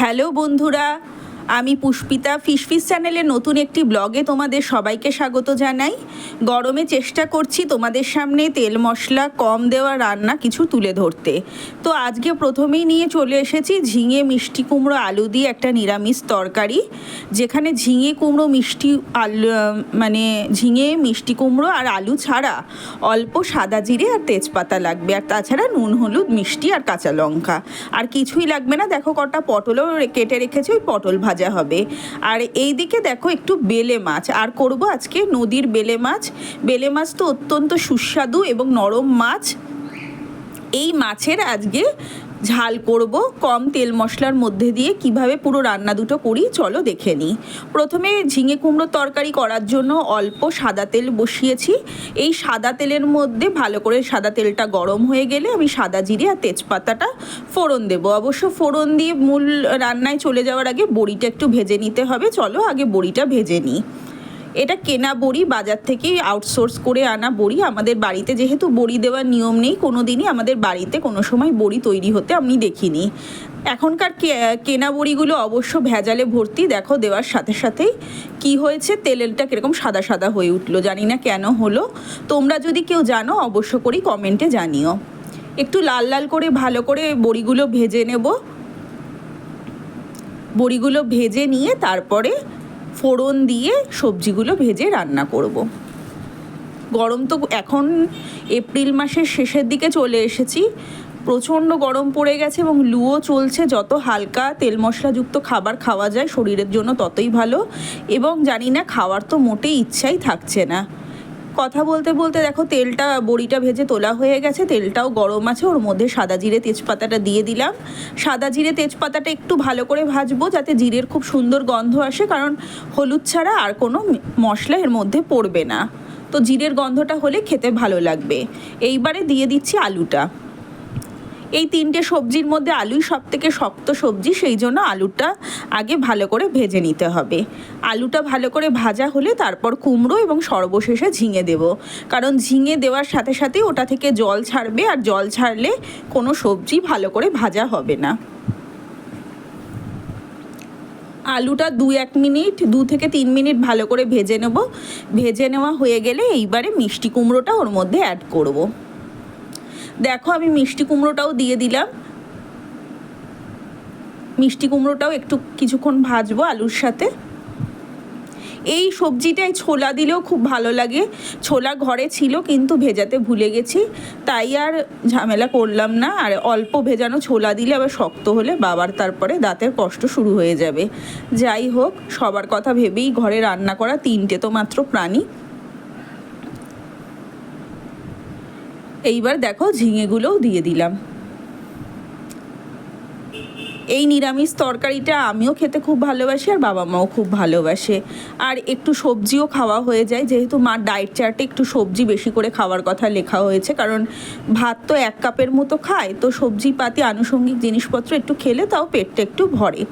Hello বন্ধুরা আমি Pushpita fish চ্যানেলের নতুন একটি ব্লগে তোমাদের সবাইকে স্বাগত জানাই। গরমে চেষ্টা করছি তোমাদের সামনে তেল মশলা, কম দেওয়া রান্না কিছু তুলে ধরতে। তো আজকে প্রথমেই নিয়ে চলে এসেছি ঝিঙে মিষ্টি কুমড়ো আলু দিয়ে একটা নিরামিষ তরকারি, যেখানে ঝিঙে কুমড়ো মিষ্টি আলু মানে ঝিঙে মিষ্টি কুমড়ো আর আলু ছাড়া অল্প সাদা জিরে আর তেজপাতা লাগবে। আর তাছাড়া নুন, হলুদ, মিষ্টি আর কাঁচা লঙ্কা। আর কিছুই লাগবে না। দেখো কটা পটলও কেটে রেখেছি, ওই পটল ভাজা হবে। আর এই দিকে দেখো একটু বেলে মাছ। আর করব আজকে নদীর বেলে মাছ। বেলে মাছ তো অত্যন্ত সুস্বাদু এবং নরম মাছ। এই মাছের আজকে ঝাল করব, কম তেল মশলার মধ্যে দিয়ে কীভাবে পুরো রান্না দুটো করি চলো দেখে নিই। প্রথমে ঝিঙে কুমড়ো তরকারি করার জন্য অল্প সাদা তেল বসিয়েছি। এই সাদা তেলের মধ্যে ভালো করে সাদা তেলটা গরম হয়ে গেলে আমি সাদা জিরে আর তেজপাতাটা ফোড়ন দেবো। অবশ্য ফোড়ন দিয়ে মূল রান্নায় চলে যাওয়ার আগে বড়িটা একটু ভেজে নিতে হবে। চলো আগে বড়িটা ভেজে নিই। এটা কেনা বড়ি, বাজার থেকেই আউটসোর্স করে আনা বড়ি। আমাদের বাড়িতে যেহেতু বড়ি দেওয়ার নিয়ম নেই কোনো দিনই আমাদের বাড়িতে কোনো সময় বড়ি তৈরি হতে আমি দেখিনি। এখনকার কেনা বড়িগুলো অবশ্য ভেজালে ভর্তি, দেখো দেওয়ার সাথে সাথেই কি হয়েছে, তেলেলটা কীরকম সাদা সাদা হয়ে উঠল, জানি না কেন হলো। তোমরা যদি কেউ জানো, অবশ্য করি কমেন্টে জানিও। একটু লাল লাল করে ভালো করে বড়িগুলো ভেজে নেব। বড়িগুলো ভেজে নিয়ে তারপরে ফোড়ন দিয়ে সবজিগুলো ভেজে রান্না করব। গরম তো এখন এপ্রিল মাসের শেষের দিকে চলে এসেছি। প্রচণ্ড গরম পড়ে গেছে এবং লুও চলছে। যত হালকা তেল মশলাযুক্ত খাবার খাওয়া যায়, শরীরের জন্য ততই ভালো। এবং জানি না, খাওয়ার তো মোটেই ইচ্ছাই থাকছে না। কথা বলতে বলতে দেখো তেলটা, বড়িটা ভেজে তোলা হয়ে গেছে, তেলটাও গরম আছে, ওর মধ্যে সাদা জিরে তেজপাতাটা দিয়ে দিলাম। সাদা জিরে তেজপাতাটা একটু ভালো করে ভাজবো যাতে জিরের খুব সুন্দর গন্ধ আসে, কারণ হলুদ ছাড়া আর কোনো মশলা এর মধ্যে পড়বে না। তো জিরের গন্ধটা হলে খেতে ভালো লাগবে। এইবারে দিয়ে দিচ্ছি আলুটা। এই তিনটে সবজির মধ্যে আলুই সব থেকে শক্ত সবজি, সেই জন্য আলুটা আগে ভালো করে ভেজে নিতে হবে। আলুটা ভালো করে ভাজা হলে তারপর কুমড়ো এবং সর্বশেষে ঝিঙে দেব। কারণ ঝিঙে দেওয়ার সাথে সাথে ওটা থেকে জল ছাড়বে আর জল ছাড়লে কোনো সবজি ভালো করে ভাজা হবে না। আলুটা দু এক মিনিট, দু থেকে তিন মিনিট ভালো করে ভেজে নেব। ভেজে নেওয়া হয়ে গেলে এইবারে মিষ্টি কুমড়োটা ওর মধ্যে অ্যাড করব। দেখো, আমি মিষ্টি কুমড়োটাও দিয়ে দিলাম। মিষ্টি কুমড়োটাও একটু কিছুক্ষণ ভাজবো আলুর সাথে। এই সবজিটায় ছোলা দিলেও খুব ভালো লাগে। ছোলা ঘরে ছিল, কিন্তু ভেজাতে ভুলে গেছি। তাই আর ঝামেলা করলাম না। আর অল্প ভেজানো ছোলা দিলে আবার শক্ত হলে বাবার তারপরে দাঁতের কষ্ট শুরু হয়ে যাবে। যাই হোক, সবার কথা ভেবেই ঘরে রান্না করা তিনটে তো মাত্র প্রাণী। এইবার দেখো ঝিঙেগুলোও দিয়ে দিলাম। এই নিরামিষ তরকারিটা আমিও খেতে খুব ভালোবাসি আর বাবা মাও খুব ভালোবাসে। আর একটু সবজিও খাওয়া হয়ে যায়, যেহেতু মার ডায়েট চার্টে একটু সবজি বেশি করে খাওয়ার কথা লেখা হয়েছে, কারণ ভাত তো এক কাপের মতো খায়, তো সবজি পাতি আনুষঙ্গিক জিনিসপত্র একটু খেলে তাও পেটটা একটু ভরে।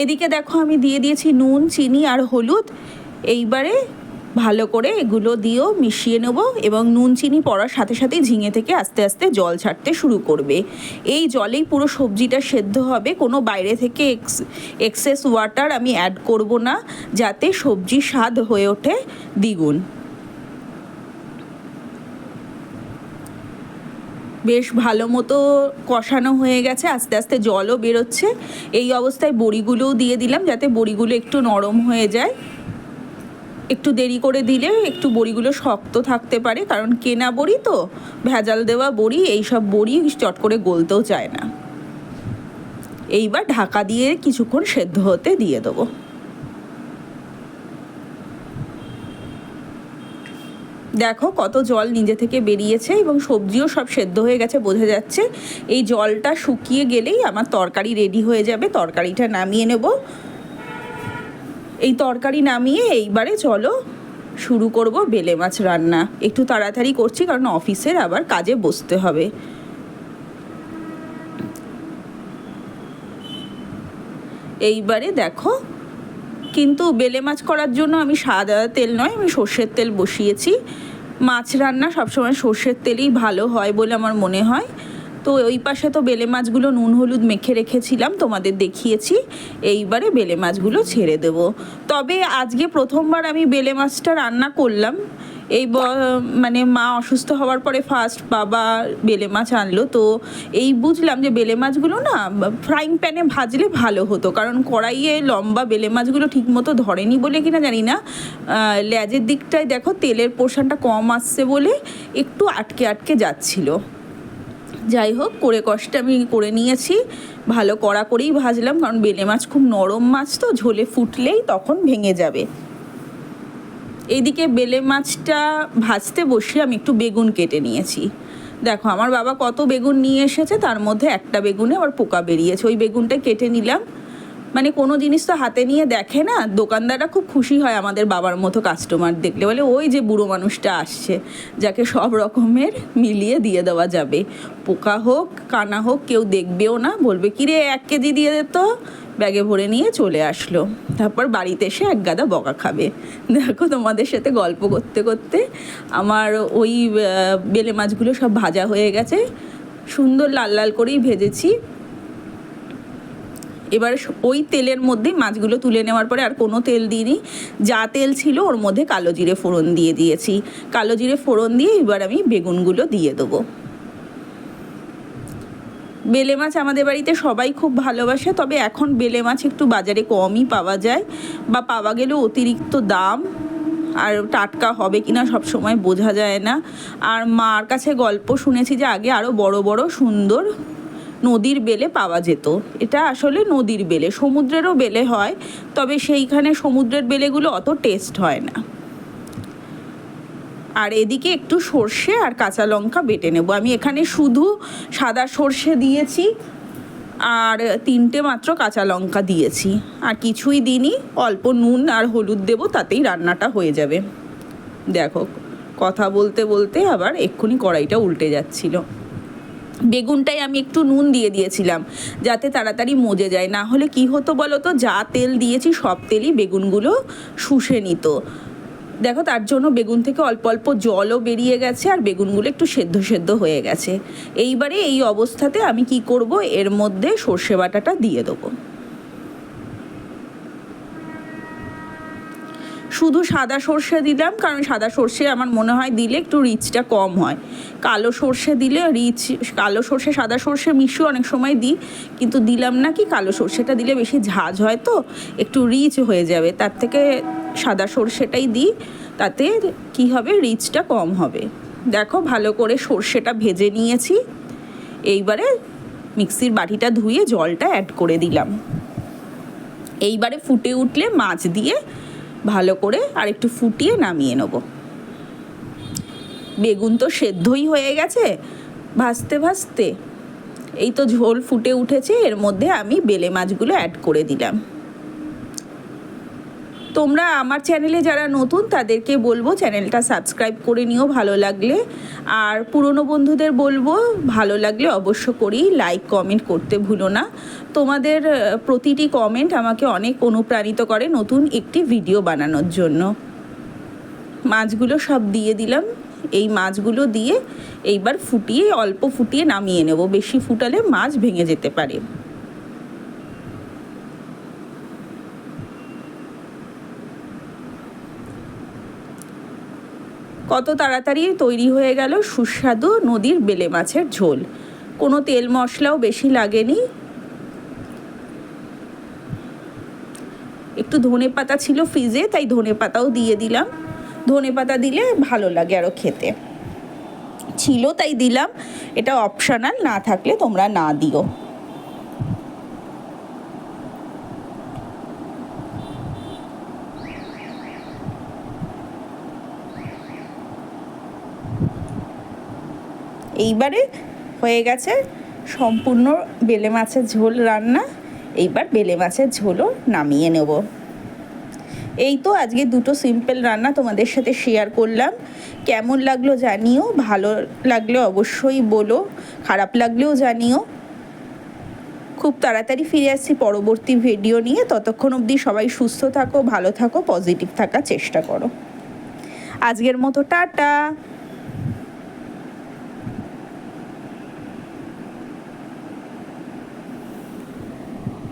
এদিকে দেখো আমি দিয়ে দিয়েছি নুন, চিনি আর হলুদ। এইবারে ভালো করে এগুলো দিয়েও মিশিয়ে নেব এবং নুন, চিনি পড়ার সাথে সাথে ঝিঙে থেকে আস্তে আস্তে জল ছাড়তে শুরু করবে। এই জলেই পুরো সবজিটা সেদ্ধ হবে। কোনো বাইরে থেকে এক্স, এক্সেস ওয়াটার আমি অ্যাড করব না, যাতে সবজি স্বাদ হয়ে ওঠে দ্বিগুণ। বেশ ভালো মতো কষানো হয়ে গেছে, আস্তে আস্তে জলও বেরোচ্ছে। এই অবস্থায় বড়িগুলোও দিয়ে দিলাম, যাতে বড়িগুলো একটু নরম হয়ে যায়। একটু দেরি করে দিলে একটু বড়িগুলো শক্ত থাকতে পারে, কারণ কেনা বড়ি তো, ভেজাল দেওয়া বড়ি এইসব বড়ি চট করে গলতেও চায় না। এইবার ঢাকা দিয়ে কিছুক্ষণ সেদ্ধ হতে দিয়ে দেবো। দেখো কত জল নিজে থেকে বেরিয়েছে এবং সবজিও সব সেদ্ধ হয়ে গেছে, বোঝা যাচ্ছে। এই জলটা শুকিয়ে গেলেই আমার তরকারি রেডি হয়ে যাবে, তরকারিটা নামিয়ে নেব। এই তরকারি নামিয়ে এইবারে চলো শুরু করব বেলে মাছ রান্না। একটু তাড়াতাড়ি করছি, কারণ অফিসের আবার কাজে বসতে হবে। এইবারে দেখো, কিন্তু বেলে মাছ করার জন্য আমি সাদা তেল নয়, আমি সর্ষের তেল বসিয়েছি। মাছ রান্না সবসময় সর্ষের তেলেই ভালো হয় বলে আমার মনে হয়। তো ওই পাশে তো বেলে মাছগুলো নুন, হলুদ মেখে রেখেছিলাম, তোমাদের দেখিয়েছি। এইবারে বেলে মাছগুলো ছেড়ে দেব। তবে আজকে প্রথমবার আমি বেলে মাছটা রান্না করলাম। এই মানে মা অসুস্থ হওয়ার পরে ফার্স্ট বাবা বেলে মাছ আনলো। তো এই বুঝলাম যে বেলে মাছগুলো না ফ্রাইং প্যানে ভাজলে ভালো হতো। কারণ কড়াইয়ে লম্বা বেলে মাছগুলো ঠিকমতো ধরেনি বলে কিনা জানি না। লেজের দিকটায় দেখো, তেলের পোর্শনটা কম আসছে বলে একটু আটকে আটকে যাচ্ছিল। যাই হোক, করে কষ্টে আমি করে নিয়েছি। ভালো কড়া করেই ভাজলাম, কারণ বেলে মাছ খুব নরম মাছ তো, ঝোলে ফুটলেই তখন ভেঙে যাবে। এইদিকে বেলে মাছটা ভাজতে বসে আমি একটু বেগুন কেটে নিয়েছি। দেখো, আমার বাবা কত বেগুন নিয়ে এসেছে, তার মধ্যে একটা বেগুনে আবার পোকা বেরিয়েছে। ওই বেগুনটা কেটে নিলাম। মানে কোনো জিনিস তো হাতে নিয়ে দেখে না। দোকানদাররা খুব খুশি হয় আমাদের বাবার মতো কাস্টমার দেখলে। বলে, ওই যে বুড়ো মানুষটা আসছে, যাকে সব রকমের মিলিয়ে দিয়ে দেওয়া যাবে। পোকা হোক, কানা হোক, কেউ দেখবেও না। বলবে, কিরে, এক কেজি দিয়ে দিত ব্যাগে ভরে নিয়ে চলে আসলো। তারপর বাড়িতে এসে এক গাদা বকা খাবে। দেখো তোমাদের সাথে গল্প করতে করতে আমার ওই বেলে মাছগুলো সব ভাজা হয়ে গেছে। সুন্দর লাল লাল করেই ভেজেছি। এবার ওই তেলের মধ্যেই মাছগুলো তুলে নেওয়ার পরে আর কোনো তেল দিইনি। যা তেল ছিল ওর মধ্যে কালো জিরে ফোড়ন দিয়ে দিয়েছি। কালো জিরে ফোড়ন দিয়ে এবার আমি বেগুনগুলো দিয়ে দেবো। বেলে মাছ আমাদের বাড়িতে সবাই খুব ভালোবাসে, তবে এখন বেলে মাছ একটু বাজারে কমই পাওয়া যায় বা পাওয়া গেলেও অতিরিক্ত দাম আর টাটকা হবে কিনা সব সময় বোঝা যায় না। আর মার কাছে গল্প শুনেছি যে আগে আরও বড় বড় সুন্দর নদীর বেলে পাওয়া যেত। এটা আসলে নদীর বেলে, সমুদ্রেরও বেলে হয়, তবে সেইখানে সমুদ্রের বেলেগুলো অত টেস্ট হয় না। আর এদিকে একটু সর্ষে আর কাঁচা লঙ্কা বেটে নেব। আমি এখানে শুধু সাদা সর্ষে দিয়েছি আর তিনটে মাত্র কাঁচা লঙ্কা দিয়েছি। আর কিছুই দিইনি, অল্প নুন আর হলুদ দেবো, তাতেই রান্নাটা হয়ে যাবে। দেখো, কথা বলতে বলতে আবার এক্ষুনি কড়াইটা উল্টে যাচ্ছিল। বেগুনটাই আমি একটু নুন দিয়ে দিয়েছিলাম, যাতে তাড়াতাড়ি মজে যায়। না হলে কি হতো বলো তো, যা তেল দিয়েছি সব তেলই বেগুনগুলো শুষে নিত। দেখো তার জন্য বেগুন থেকে অল্প অল্প জলও বেরিয়ে গেছে আর বেগুনগুলো একটু সেদ্ধ সেদ্ধ হয়ে গেছে। এইবারে এই অবস্থাতে আমি কি করব, এর মধ্যে সর্ষে বাটাটা দিয়ে দেবো। শুধু সাদা সর্ষে দিলাম, কারণ সাদা সর্ষে আমার মনে হয় দিলে একটু রিচটা কম হয়। কালো সর্ষে দিলে রিচ, কালো সর্ষে, সাদা সর্ষে মিশিয়ে অনেক সময় দিই, কিন্তু দিলাম না কি কালো সর্ষেটা দিলে বেশি ঝাঁঝ হয় তো, একটু রিচ হয়ে যাবে। তার থেকে সাদা সর্ষেটাই দিই, তাতে কি হবে? রিচটা কম হবে। দেখো, ভালো করে সর্ষেটা ভেজে নিয়েছি। এইবারে মিক্সির বাটিটা ধুয়ে জলটা অ্যাড করে দিলাম। এইবারে ফুটে উঠলে মাছ দিয়ে ভালো করে আর একটু ফুটিয়ে নামিয়ে নেব। বেগুন তো সেদ্ধই হয়ে গেছে, ভাজতে ভাজতে। এই তো ঝোল ফুটে উঠেছে, এর মধ্যে আমি বেলে মাছগুলো অ্যাড করে দিলাম। তোমরা আমার চ্যানেলে যারা নতুন, তাদেরকে বলব চ্যানেলটা সাবস্ক্রাইব করে নিও, ভালো লাগলে। আর পুরনো বন্ধুদের বলব, ভালো লাগলে অবশ্য করি লাইক কমেন্ট করতে ভুলো না। তোমাদের প্রতিটি কমেন্ট আমাকে অনেক অনুপ্রাণিত করে নতুন একটি ভিডিও বানানোর জন্য। মাছগুলো সব দিয়ে দিলাম। এই মাছগুলো দিয়ে এইবার ফুটিয়ে, অল্প ফুটিয়ে নামিয়ে নেব। বেশি ফুটালে মাছ ভেঙে যেতে পারে। কত তাড়াতাড়ি তৈরি হয়ে গেল সুস্বাদু নদীর বেলে মাছের ঝোল। কোনো তেল মশলাও বেশি লাগেনি। একটু ধনে পাতা ছিল ফ্রিজে তাই ধনে পাতাও দিয়ে দিলাম। ধনে পাতা দিলে ভালো লাগে আরও খেতে। ছিল তাই দিলাম। এটা অপশনাল না থাকলে তোমরা না দিও। এইবারে হয়ে গেছে সম্পূর্ণ বেলে মাছের ঝোল রান্না। এইবার বেলে মাছের ঝোলও নামিয়ে নেব। এই তো আজকে দুটো সিম্পল রান্না তোমাদের সাথে শেয়ার করলাম। কেমন লাগল জানিও, ভালো লাগলে অবশ্যই বলো, খারাপ লাগলেও জানিও। খুব তাড়াতাড়ি ফিরে আসছি পরবর্তী ভিডিও নিয়ে। ততক্ষণ অবধি সবাই সুস্থ থাকো, ভালো থাকো পজিটিভ থাকার চেষ্টা করো। আজকের মতো টাটা।